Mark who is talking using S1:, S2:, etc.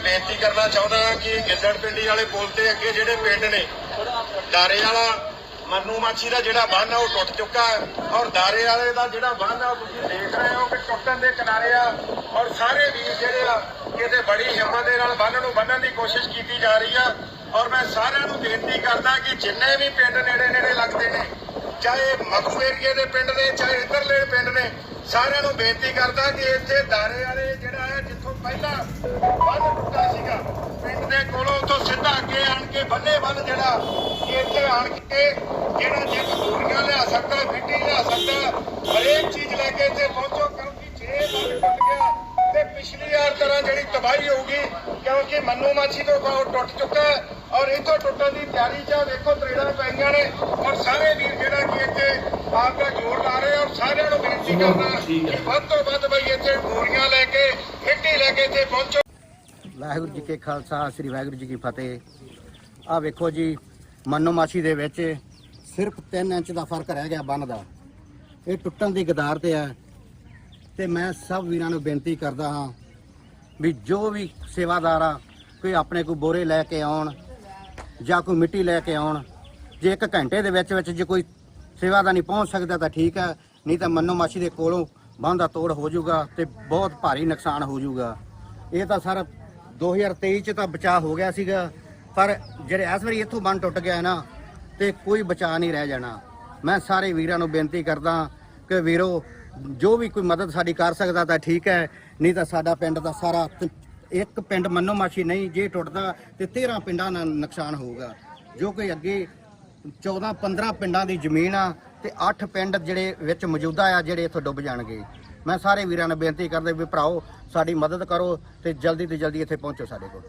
S1: ਬੇਨਤੀ ਕਰਨਾ ਚਾਹੁੰਦਾ ਕਿ ਗਿੱਦੜ ਪਿੰਡੀ ਵਾਲੇ ਪੁਲ ਤੇ ਅੱਗੇ ਜਿਹੜੇ ਪਿੰਡ ਨੇ, ਦਾਰੇ ਵਾਲਾ, ਮੰਨੂ ਮਾਛੀ ਦਾ ਜਿਹੜਾ ਬੰਨ ਆ, ਉਹ ਟੁੱਟ ਚੁੱਕਾ ਹੈ। ਔਰ ਦਾਰੇ ਵਾਲੇ ਦਾ ਜਿਹੜਾ ਬੰਨ ਆ, ਤੁਸੀਂ ਦੇਖ ਰਹੇ ਹੋ ਕਿ ਟੁੱਟਣ ਦੇ ਕਿਨਾਰੇ ਆ, ਔਰ ਸਾਰੇ ਵੀਰ ਜਿਹੜੇ ਆ, ਕਿਤੇ ਬੜੀ ਹਿੰਮਤ ਦੇ ਨਾਲ ਬੰਨ ਨੂੰ ਬੰਨਣ ਦੀ ਕੋਸ਼ਿਸ਼ ਕੀਤੀ ਜਾ ਰਹੀ ਆ। ਔਰ ਮੈਂ ਸਾਰਿਆਂ ਨੂੰ ਬੇਨਤੀ ਕਰਦਾ ਕਿ ਜਿੰਨੇ ਵੀ ਪਿੰਡ ਨੇੜੇ ਨੇੜੇ ਲੱਗਦੇ ਨੇ, ਚਾਹੇ ਮਖੂ ਏਰੀਏ ਦੇ ਪਿੰਡ ਨੇ, ਚਾਹੇ ਇੱਧਰਲੇ ਪਿੰਡ ਨੇ ਸਾਰਿਆਂ ਨੂੰ ਬੇਨਤੀ ਕਰਦਾ ਕਿ ਇੱਥੇ ਦਾਰੇ ਵਾਲੇ ਜਿਹੜਾ ਹੈ, ਜਿੱਥੋਂ ਪਹਿਲਾਂ ਬੰਨ ਟੁੱਟਾ ਸੀਗਾ, ਪਿੰਡ ਦੇ ਕੋਲੋਂ ਤੋਂ ਸਿੱਧਾ ਅੱਗੇ ਆਣ ਕੇ ਬੰਨੇ ਬੰਨ ਜਿਹੜਾ ਇੱਥੇ ਆਣ ਕੇ ਜਿਹੜਾ ਜੇ ਦੂਰੀਆਂ ਲਿਆ ਸਕਦਾ, ਮਿੱਟੀ ਲਿਆ ਸਕਦਾ, ਹਰੇਕ ਚੀਜ਼ ਲੈ ਕੇ ਇੱਥੇ ਪਹੁੰਚੋ ਕਿਉਂਕਿ ਜੇ ਬੰਨ ਟੁੱਟ ਗਿਆ। ਤੇ ਪਿਛਲੀ ਵਾਰ ਤਰ੍ਹਾਂ ਜਿਹੜੀ ਤਬਾਹੀ ਹੋਊਗੀ, ਕਿਉਂਕਿ ਮੰਨੂ ਮਾਛੀ ਤੋਂ ਬਹੁਤ ਟੁੱਟ ਚੁੱਕਾ ਹੈ ਔਰ ਇਥੋਂ ਟੁੱਟਣ ਦੀ ਤਿਆਰੀ 'ਚ ਆ ਵੇਖੋ ਤਰੇੜਾਂ ਪਈਆਂ ਨੇ, ਔਰ ਸਾਰੇ ਵੀਰ ਜਿਹੜਾ ਕਿ ਇੱਥੇ ਆਪ ਦਾ ਜੋਰ ਲਾ ਰਹੇ ਔਰ ਸਾਰਿਆਂ ਨੂੰ ਬੇਨਤੀ ਕਰਦਾ ਕਿ ਵੱਧ ਤੋਂ ਵੱਧ ਬਈ ਇੱਥੇ ਬੋਰੀਆਂ ਲੈ ਕੇ ਮਿੱਟੀ ਲੈ ਕੇ ਇੱਥੇ ਪਹੁੰਚੋ।
S2: ਵਾਹਿਗੁਰੂ ਜੀ ਕੇ ਖਾਲਸਾ ਸ੍ਰੀ ਵਾਹਿਗੁਰੂ ਜੀ ਕੀ ਫਤਿਹ। ਆ ਵੇਖੋ ਜੀ ਮੰਨੋ ਮਾਛੀ ਦੇ ਵਿੱਚ ਸਿਰਫ 3 ਇੰਚ ਦਾ ਫ਼ਰਕ ਰਹਿ ਗਿਆ ਬੰਨ ਦਾ। ਇਹ ਟੁੱਟਣ ਦੀ ਗਦਾਰ ਤੇ ਹੈ। ਤੇ ਮੈਂ ਸਭ ਵੀਰਾਂ ਨੂੰ ਬੇਨਤੀ ਕਰਦਾ ਹਾਂ ਵੀ ਜੋ ਵੀ ਸੇਵਾਦਾਰ ਆ ਕੋਈ ਆਪਣੇ ਕੋਈ ਬੋਰੇ ਲੈ ਕੇ ਆਉਣ ਜਾਂ ਕੋਈ ਮਿੱਟੀ ਲੈ ਕੇ ਆਉਣ ਜੇ ਇੱਕ ਘੰਟੇ ਦੇ ਵਿੱਚ ਵਿੱਚ ਜੇ ਕੋਈ ਸੇਵਾ ਦਾ ਨਹੀਂ ਪਹੁੰਚ ਸਕਦਾ ਤਾਂ ਠੀਕ ਹੈ, ਨਹੀਂ ਤਾਂ ਮੰਨੋ ਮਾਛੀ ਦੇ ਕੋਲੋਂ ਬੰਨ ਦਾ ਤੋੜ ਹੋ ਜਾਊਗਾ ਤੇ ਬਹੁਤ ਭਾਰੀ ਨੁਕਸਾਨ ਹੋ ਜਾਊਗਾ। ਇਹ ਤਾਂ ਸਰ 2023 ਚ ਤਾਂ ਬਚਾਅ ਹੋ ਗਿਆ ਸੀਗਾ, ਪਰ ਜਿਹੜੇ ਇਸ ਵਾਰੀ ਇੱਥੋਂ ਬੰਨ ਟੁੱਟ ਗਿਆ ਨਾ, ਤੇ ਕੋਈ ਬਚਾਅ ਨਹੀਂ ਰਹਿ ਜਾਣਾ। ਮੈਂ ਸਾਰੇ ਵੀਰਾਂ ਨੂੰ ਬੇਨਤੀ ਕਰਦਾ ਕਿ ਵੀਰੋ, ਜੋ ਵੀ ਕੋਈ ਮਦਦ ਸਾਡੀ ਕਰ ਸਕਦਾ ਤਾਂ ਠੀਕ ਹੈ, ਨਹੀਂ ਤਾਂ ਸਾਡਾ ਪਿੰਡ ਦਾ ਸਾਰਾ ਇੱਕ ਪਿੰਡ ਮੰਨੋ ਮਾਛੀ ਨਹੀਂ, ਜੇ ਟੁੱਟਦਾ ਤੇ 13 ਪਿੰਡਾਂ ਦਾ ਨੁਕਸਾਨ ਹੋਊਗਾ। ਜੋ ਕਿ ਅੱਗੇ 14 15 ਪਿੰਡਾਂ ਦੀ ਜ਼ਮੀਨ ਆ ਤੇ 8 ਪਿੰਡ ਜਿਹੜੇ ਵਿੱਚ ਮੌਜੂਦਾ ਆ, ਜਿਹੜੇ ਇੱਥੋਂ ਡੁੱਬ ਜਾਣਗੇ। ਮੈਂ ਸਾਰੇ ਵੀਰਾਂ ਨੂੰ ਬੇਨਤੀ ਕਰਦਾ ਵੀ ਭਰਾਓ, ਸਾਡੀ ਮਦਦ ਕਰੋ ਤੇ ਜਲਦੀ ਤੋਂ ਜਲਦੀ ਇੱਥੇ ਪਹੁੰਚੋ ਸਾਡੇ ਕੋਲ।